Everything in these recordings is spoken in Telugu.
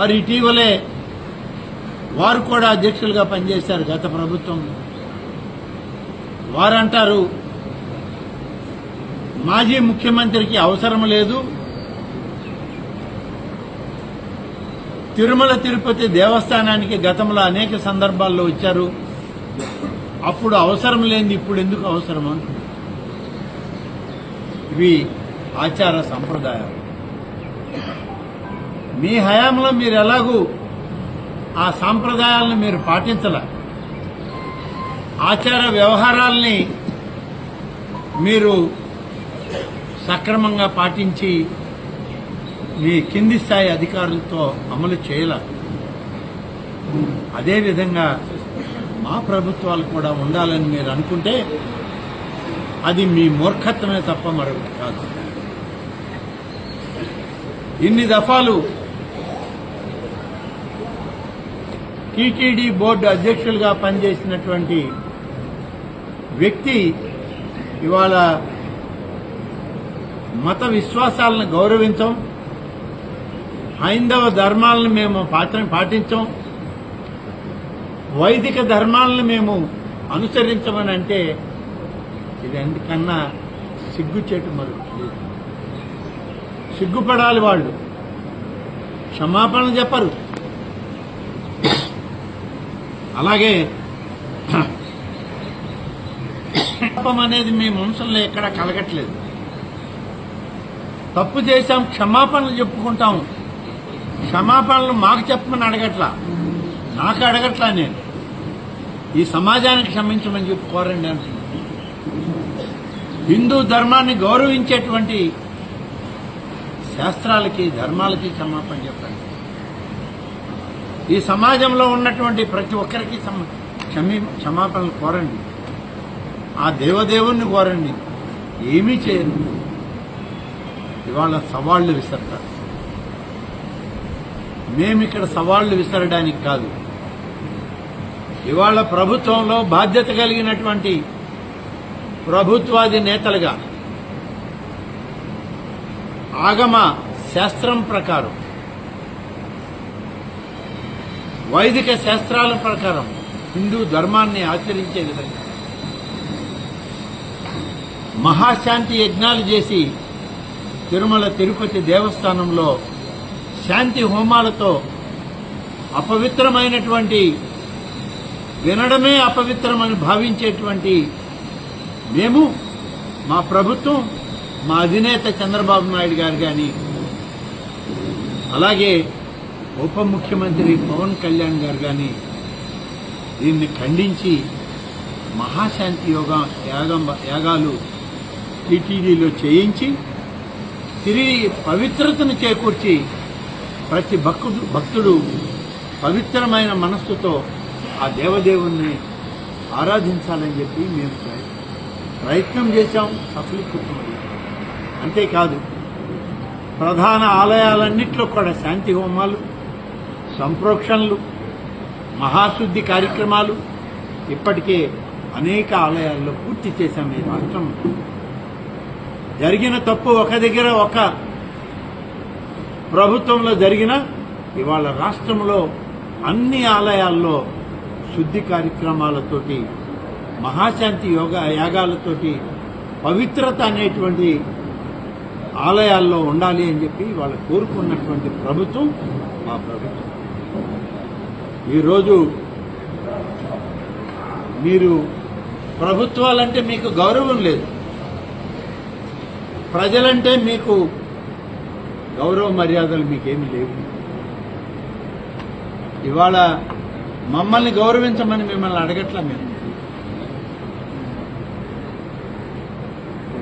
మరి ఇటీవలే వారు కూడా అధ్యక్షులుగా పనిచేశారు గత ప్రభుత్వం. వారంటారు మాజీ ముఖ్యమంత్రికి అవసరం లేదు. తిరుమల తిరుపతి దేవస్థానానికి గతంలో అనేక సందర్భాల్లో వచ్చారు. అప్పుడు అవసరం లేని ఇప్పుడు ఎందుకు అవసరం అంటున్నారు. ఇవి ఆచార సంప్రదాయాలు. మీ హయాంలో మీరు ఎలాగూ ఆ సాంప్రదాయాలను మీరు పాటించాల. ఆచార వ్యవహారాల్ని మీరు సక్రమంగా పాటించి మీ కింది స్థాయి అధికారులతో అమలు చేయాల. అదేవిధంగా మా ప్రభుత్వాలు కూడా ఉండాలని మీరు అనుకుంటే అది మీ మూర్ఖత్వమే తప్ప మరొకటి కాదు. ఇన్ని దఫాలు టీటీడీ బోర్డు అధ్యక్షులుగా పనిచేసినటువంటి వ్యక్తి ఇవాళ మత విశ్వాసాలను గౌరవించం హైందవ ధర్మాలను మేము పాత్ర పాటించం వైదిక ధర్మాలను మేము అనుసరించమని అంటే ఇది ఎందుకన్నా సిగ్గుచేటు మరొకటి. సిగ్గుపడాలి వాళ్ళు. క్షమాపణలు చెప్పరు. అలాగే పాపం అనేది మీ మనసుల్లో ఎక్కడ కలగట్లేదు. తప్పు చేశాం క్షమాపణలు చెప్పుకుంటాం. క్షమాపణలు మాకు చెప్పమని అడగట్లా. నాకు అడగట్లా నేను. ఈ సమాజానికి క్షమించమని చెప్పి కోరండి అంటున్నాను హిందూ ధర్మాన్ని గౌరవించేటువంటి శాస్త్రాలకి ధర్మాలకి క్షమాపణ చెప్పండి. ఈ సమాజంలో ఉన్నటువంటి ప్రతి ఒక్కరికి క్షమీ క్షమాపణలు కోరండి. ఆ దేవదేవుణ్ణి కోరండి. ఏమీ చేయరు. ఇవాళ సవాళ్ళు విసరతారు. మేమిక్కడ సవాళ్ళు విసరడానికి కాదు. ఇవాళ ప్రభుత్వంలో బాధ్యత కలిగినటువంటి ప్రభుత్వాది నేతలుగా ఆగమ శాస్త్రం ప్రకారం వైదిక శాస్త్రాల ప్రకారం హిందూ ధర్మాన్ని ఆచరించే విధంగా మహాశాంతి యజ్ఞాలు చేసి తిరుమల తిరుపతి దేవస్థానంలో శాంతి హోమాలతో అపవిత్రమైనటువంటి వినడమే అపవిత్రమని భావించేటువంటి మేము మా ప్రభుత్వం మా అధినేత చంద్రబాబు నాయుడు గారు కానీ అలాగే ఉప ముఖ్యమంత్రి పవన్ కళ్యాణ్ గారు కానీ దీన్ని ఖండించి మహాశాంతి యోగ యాగం యాగాలు టీటీడీలో చేయించి తిరిగి పవిత్రతను చేకూర్చి ప్రతి భక్తుడు భక్తుడు పవిత్రమైన మనస్సుతో ఆ దేవదేవుణ్ణి ఆరాధించాలని చెప్పి మేము ప్రయత్నం చేశాం సఫలీకృతమయ్యాం. అంతేకాదు ప్రధాన ఆలయాలన్నింటిలో కూడా శాంతి హోమాలు సంప్రోక్షణలు మహాశుద్ధి కార్యక్రమాలు ఇప్పటికే అనేక ఆలయాల్లో పూర్తి చేశాం ఈ రాష్ట్రం జరిగిన తప్పు ఒక దగ్గర ఒక ప్రభుత్వంలో జరిగిన ఇవాళ రాష్ట్రంలో అన్ని ఆలయాల్లో శుద్ధి కార్యక్రమాలతోటి మహాశాంతి యోగ యాగాలతోటి పవిత్రత అనేటువంటి ఆలయాల్లో ఉండాలి అని చెప్పి వాళ్ళు కోరుకున్నటువంటి ప్రభుత్వం మా ప్రభుత్వం. ఈరోజు మీరు ప్రభుత్వాలంటే మీకు గౌరవం లేదు. ప్రజలంటే మీకు గౌరవ మర్యాదలు మీకేమీ లేవు. ఇవాళ మమ్మల్ని గౌరవించమని మిమ్మల్ని అడగట్లా మేము?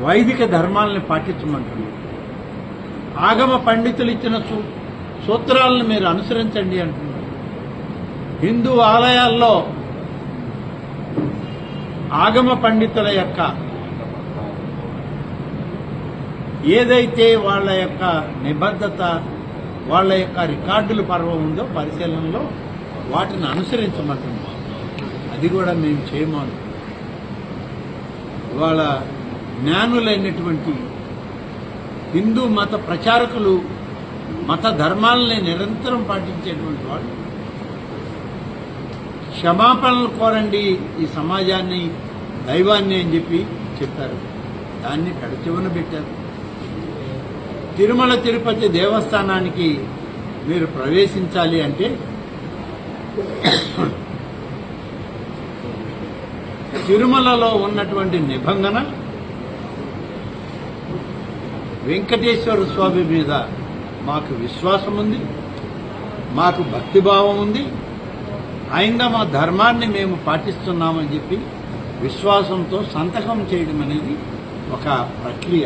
వైదిక ధర్మాలని పాటించమంటున్నాం. ఆగమ పండితులు ఇచ్చిన సూ- సూత్రాలను మీరు అనుసరించండి అంటున్నారు హిందూ ఆలయాల్లో ఆగమ పండితుల యొక్క ఏదైతే వాళ్ళ యొక్క నిబద్ధత వాళ్ళ యొక్క రికార్డుల పర్వం ఉందో పరిశీలనలో వాటిని అనుసరించమంటున్నాం. అది కూడా మేము చేయమను. ఇవాళ జ్ఞానులైనటువంటి హిందూ మత ప్రచారకులు మత ధర్మాలని నిరంతరం పాటించేటువంటి వాళ్ళు క్షమాపణలు కోరండి ఈ సమాజాన్ని దైవాన్ని అని చెప్పి చెప్పారు. దాన్ని పెడచెవున పెట్టారు. తిరుమల తిరుపతి దేవస్థానానికి మీరు ప్రవేశించాలి అంటే తిరుమలలో ఉన్నటువంటి నిబంధన వెంకటేశ్వర స్వామి మీద మాకు విశ్వాసం ఉంది మాకు భక్తిభావం ఉంది మా ధర్మాన్ని మేము పాటిస్తున్నామని చెప్పి విశ్వాసంతో సంతకం చేయడం అనేది ఒక ప్రక్రియ.